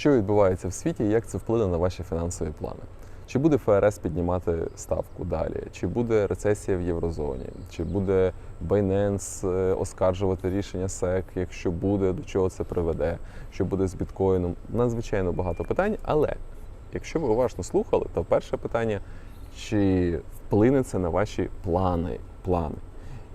Що відбувається в світі і як це вплине на ваші фінансові плани? Чи буде ФРС піднімати ставку далі? Чи буде рецесія в Єврозоні? Чи буде Binance е, оскаржувати рішення SEC? Якщо буде, до чого це приведе? Що буде з біткоїном? Надзвичайно багато питань. Але якщо ви уважно слухали, то перше питання: чи вплине це на ваші плани? плани?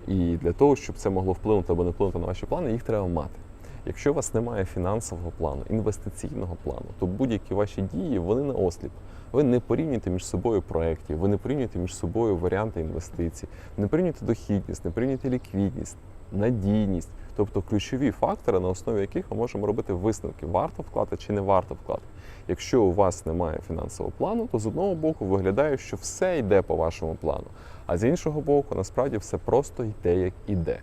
І для того, щоб це могло вплинути або не вплинути на ваші плани, їх треба мати. Якщо у вас немає фінансового плану, інвестиційного плану, то будь-які ваші дії вони на осліп. Ви не порівнюєте між собою проєктів, ви не порівнюєте між собою варіанти інвестицій, не порівнюєте дохідність, не порівнюєте ліквідність, надійність, тобто ключові фактори, на основі яких ми можемо робити висновки, варто вкладати чи не варто вкладати. Якщо у вас немає фінансового плану, то з одного боку виглядає, що все йде по вашому плану, а з іншого боку, насправді все просто йде як іде.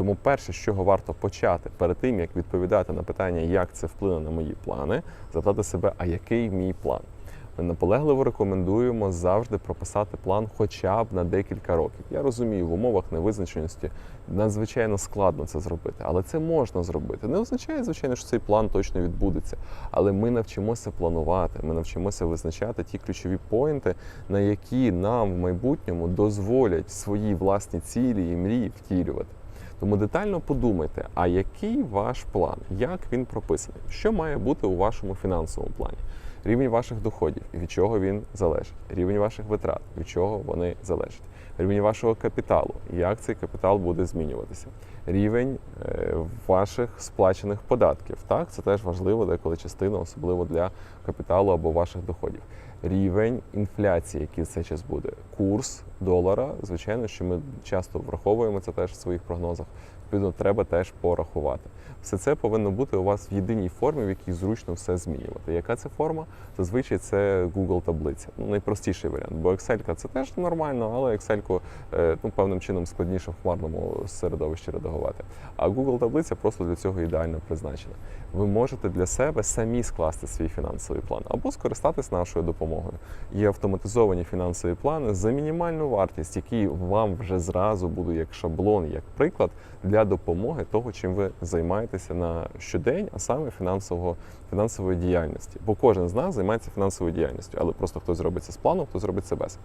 Тому перше, з чого варто почати перед тим, як відповідати на питання, як це вплине на мої плани, запитати себе, а який мій план? Ми наполегливо рекомендуємо завжди прописати план хоча б на декілька років. Я розумію, в умовах невизначеності надзвичайно складно це зробити, але це можна зробити. Не означає, звичайно, що цей план точно відбудеться. Але ми навчимося планувати, ми навчимося визначати ті ключові поінти, на які нам в майбутньому дозволять свої власні цілі і мрії втілювати. Тому детально подумайте, а який ваш план, як він прописаний, що має бути у вашому фінансовому плані, рівень ваших доходів, від чого він залежить, рівень ваших витрат, від чого вони залежать, рівень вашого капіталу, як цей капітал буде змінюватися, рівень е, ваших сплачених податків. Так, це теж важливо, деколи частина, особливо для капіталу або ваших доходів. Рівень інфляції, який цей час буде, курс долара. Звичайно, що ми часто враховуємо це теж в своїх прогнозах. Відповідно, треба теж порахувати. Все це повинно бути у вас в єдиній формі, в якій зручно все змінювати. Яка це форма? Зазвичай це Google таблиця. Ну, найпростіший варіант. Бо Excel це теж нормально, але Excel е, ну, певним чином складніше в хмарному середовищі редагувати. А Google таблиця просто для цього ідеально призначена. Ви можете для себе самі скласти свій фінансовий план або скористатись нашою допомогою. Є автоматизовані фінансові плани за мінімальну вартість, які вам вже зразу будуть як шаблон, як приклад для допомоги того, чим ви займаєтеся на щодень, а саме фінансового фінансової діяльності. Бо кожен з нас займається фінансовою діяльністю, але просто хтось зробить це з планом, хтось зробить це без.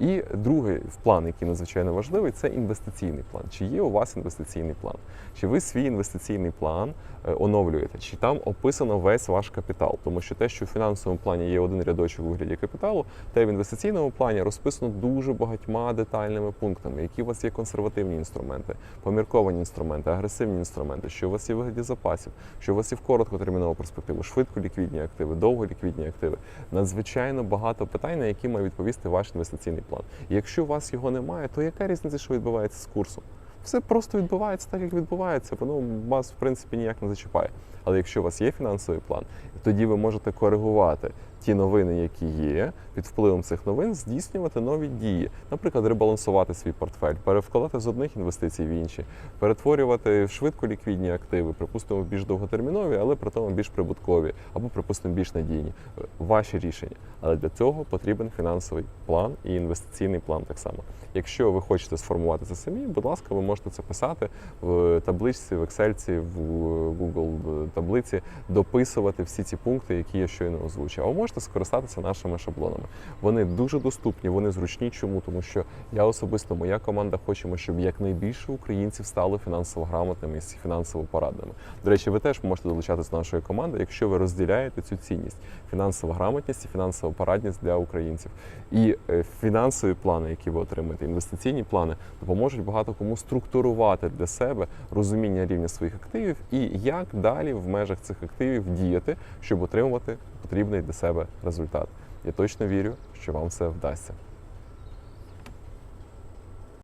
І другий план, який надзвичайно важливий, це інвестиційний план. Чи є у вас інвестиційний план? Чи ви свій інвестиційний план е, оновлюєте? Чи там описано весь ваш капітал? Тому що те, що в фінансовому плані є один рядочок у вигляді капіталу, те в інвестиційному плані розписано дуже багатьма детальними пунктами, які у вас є консервативні інструменти, помірковані інструменти, агресивні інструменти, що у вас є вигляді запасів, що у вас є в короткотермінову перспективу, швидко ліквідні активи, довго ліквідні активи. Надзвичайно багато питань, на які має відповісти ваш інвестиційний план. Якщо у вас його немає, то яка різниця, що відбувається з курсом? Все просто відбувається так, як відбувається. Воно вас, в принципі, ніяк не зачіпає. Але якщо у вас є фінансовий план, тоді ви можете коригувати ті новини, які є, під впливом цих новин здійснювати нові дії. Наприклад, ребалансувати свій портфель, перевкладати з одних інвестицій в інші, перетворювати швидко ліквідні активи, припустимо, більш довготермінові, але при тому більш прибуткові, або, припустимо, більш надійні. Ваші рішення. Але для цього потрібен фінансовий план і інвестиційний план так само. Якщо ви хочете сформувати це самі, будь ласка, ви можете це писати в табличці, в Excel, в Google таблиці, дописувати всі ці пункти, які я щойно озвучив. Можете скористатися нашими шаблонами. Вони дуже доступні, вони зручні. Чому? Тому що я особисто, моя команда хочемо, щоб якнайбільше українців стали фінансово грамотними і фінансово порадними. До речі, ви теж можете долучатися до нашої команди, якщо ви розділяєте цю цінність фінансова грамотність і фінансова порадність для українців. І е, фінансові плани, які ви отримаєте, інвестиційні плани, допоможуть багато кому структурувати для себе розуміння рівня своїх активів і як далі в межах цих активів діяти, щоб отримувати потрібний для себе результат. Я точно вірю, що вам це вдасться.